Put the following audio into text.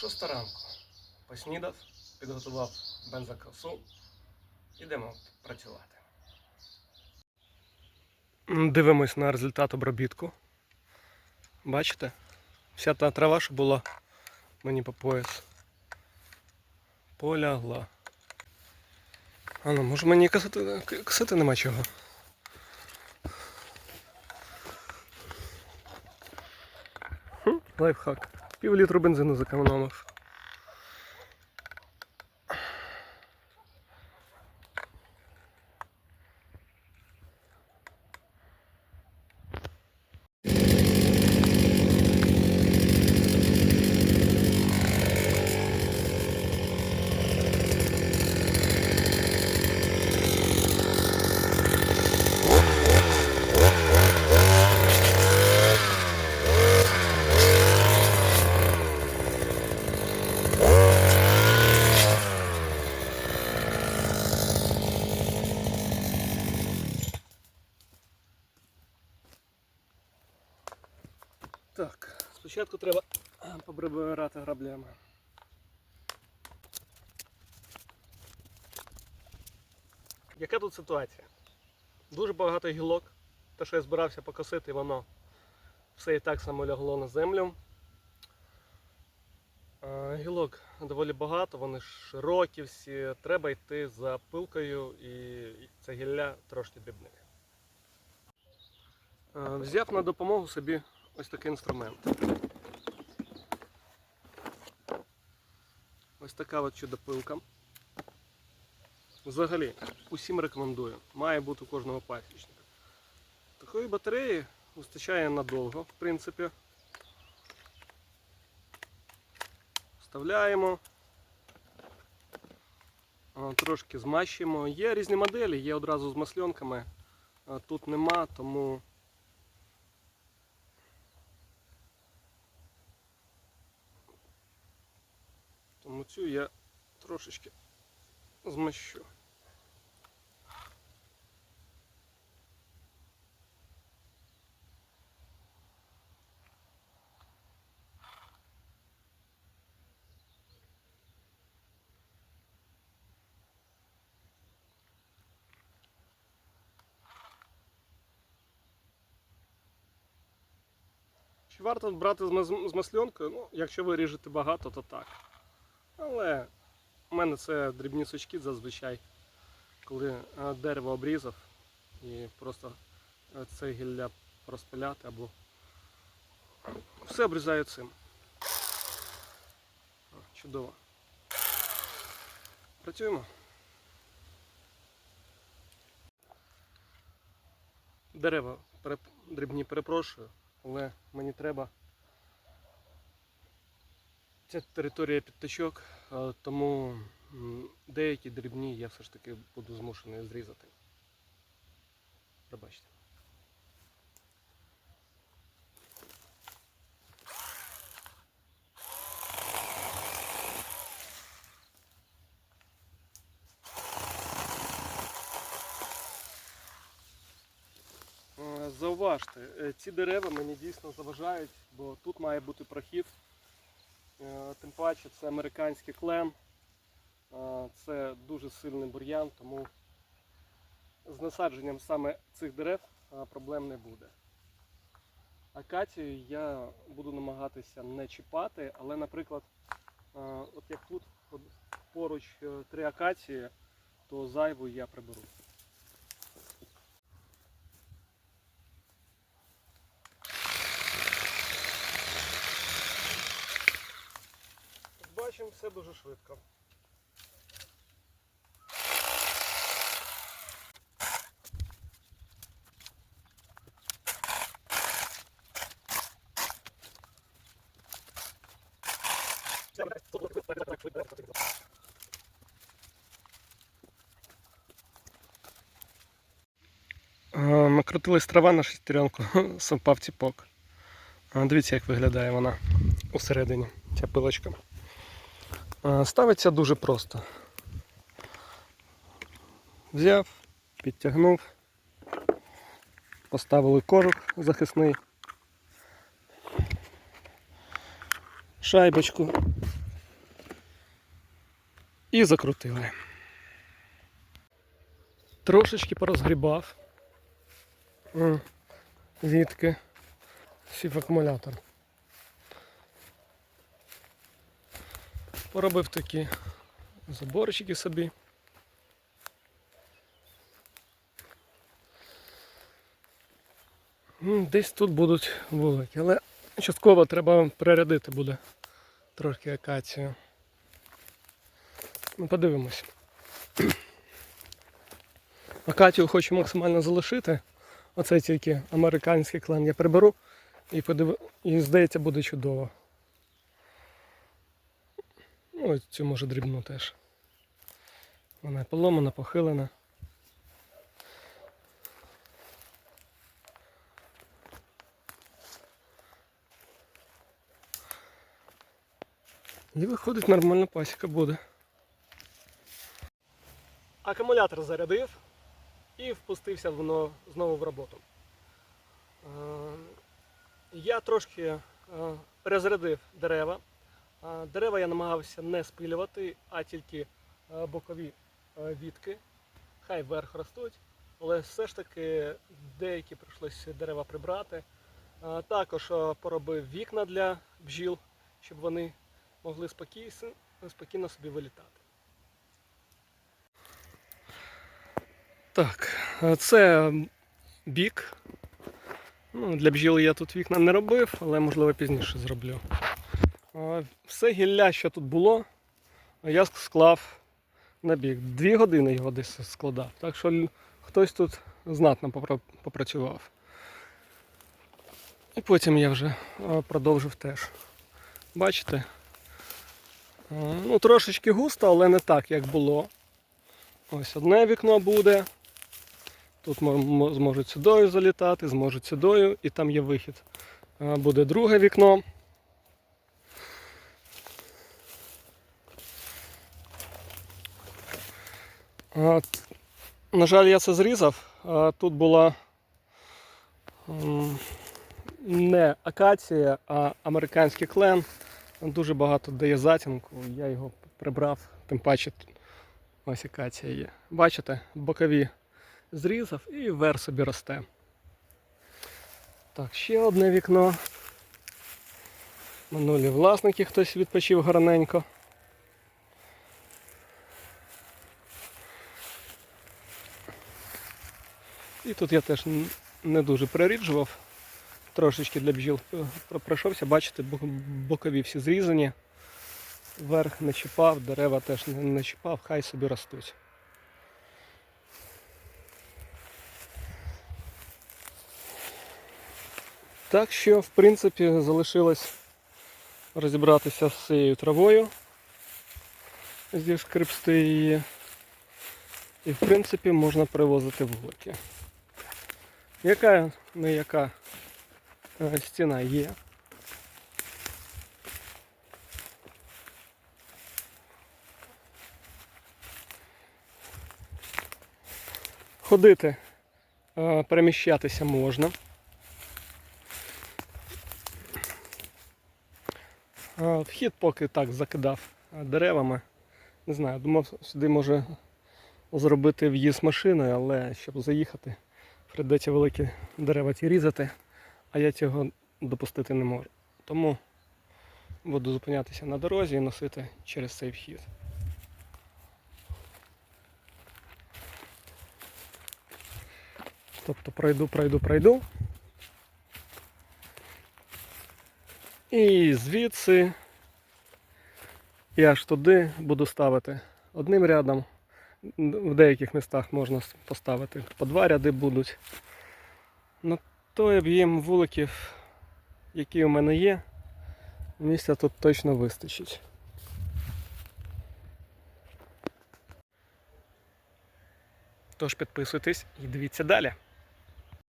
Шоста ранку. Поснідав, підготував бензокосу. Ідемо працювати. Дивимось на результат обробітку. Бачите? Вся та трава, що була мені по пояс. Полягла. А ну, може мені косити, косити нема чого. Лайфхак. Пів літру бензину зекономив. Так, спочатку треба а, поприбирати граблями. Яка тут ситуація? Дуже багато гілок. Те, що я збирався покосити, воно все і так само лягло на землю. Гілок доволі багато, вони широкі всі. Треба йти за пилкою і це гілля трошки дрібне. Взяв на допомогу собі ось такий інструмент. Ось така от чудо-пилка. Взагалі, усім рекомендую. Має бути у кожного пасічника. Такої батареї вистачає надовго, в принципі. Вставляємо. Трошки змащуємо. Є різні моделі, є одразу з масленками. Тут нема, Тому цю я трошечки змащу. Чи варто брати з масленкою? Ну, якщо ви ріжете багато, то так. Але у мене це дрібні сучки зазвичай, коли е, дерево обрізав і просто е, це гілля розпиляти або все обрізаю цим. Чудово. Працюємо. Переп- дрібні перепрошую, але мені треба Ця територія підточок, е, тому деякі дрібні я все ж таки буду змушений зрізати. Пробачте. Е, Зауважте, е, ці дерева мені дійсно заважають, бо тут має бути прохід. Е, Тим паче це американський клен, Е, це дуже сильний бур'ян, тому з насадженням саме цих дерев е, проблем не буде. Акацію я буду намагатися не чіпати, але, наприклад, от як тут поруч три акації, то зайву я приберу. Бачимо все дуже швидко. Накрутилась трава на шестеренку, совпав ціпок. Дивіться, як виглядає вона усередині, ця пилочка. А, Ставиться дуже просто. Взяв, підтягнув, поставили кожух захисний. Шайбочку. І закрутили. Трошечки порозгрібав. Звідки сів акумулятор. Поробив такі заборчики собі. Десь тут будуть вулики, але частково треба перерядити буде трохи акацію. Ну, подивимось. Акацію хочу максимально залишити. Оце тільки американський клен я приберу і подив... і здається буде чудово. Ну, цю може дрібну теж. Вона поломана, похилена. І виходить нормальна пасіка буде. Акумулятор зарядив і впустився воно знову в роботу. Е, Я трошки е, перезарядив дерева. Дерева я намагався не спилювати, а тільки е, бокові е, вітки. Хай вверх ростуть, але все ж таки деякі прийшлося дерева прибрати. Також е, поробив вікна для бджіл, щоб вони могли спокійно, собі вилітати. Так, це бік. Ну, для бджіл я тут вікна не робив, але можливо пізніше зроблю. Е, Все гілля, що тут було, я склав на бік. Дві години його десь складав. Так що хтось тут знатно попрацював. І потім я вже е, продовжив теж. Бачите? Е, Ну, трошечки густо, але не так, як було. Ось одне вікно буде. Тут мо- мо- зможуть сюдою залітати, зможуть сюдою, і там є вихід. Буде друге вікно. На жаль, я це зрізав. Е, Тут була не акація, а американський клен. Дуже багато дає затінку. Я його прибрав, тим паче ось акація є. Бачите, бокові зрізав і вверх собі росте. Так, ще одне вікно. Минулі власники хтось відпочив гарненько. І тут я теж не дуже переріджував. Трошечки для бджіл е, пройшовся, бачите, бокові всі зрізані. Верх не чіпав, дерева теж не, чіпав, хай собі ростуть. Так що, в принципі, залишилось розібратися з цією травою, зішкребсти її. І в принципі можна привозити вулики. Яка не яка е, стіна є. Ходити, е, переміщатися можна. Е, Вхід поки так закидав е, деревами. Не знаю, думав сюди може зробити в'їзд машиною, але щоб заїхати, прийдеться великі дерева ті різати, а я цього допустити не можу. Тому буду зупинятися на дорозі і носити через цей вхід. Тобто пройду, пройду, пройду. І звідси і аж туди буду ставити одним рядом. В деяких містах можна поставити по два ряди будуть. На той об'єм вуликів, який у мене є, місця тут точно вистачить. Тож підписуйтесь і дивіться далі.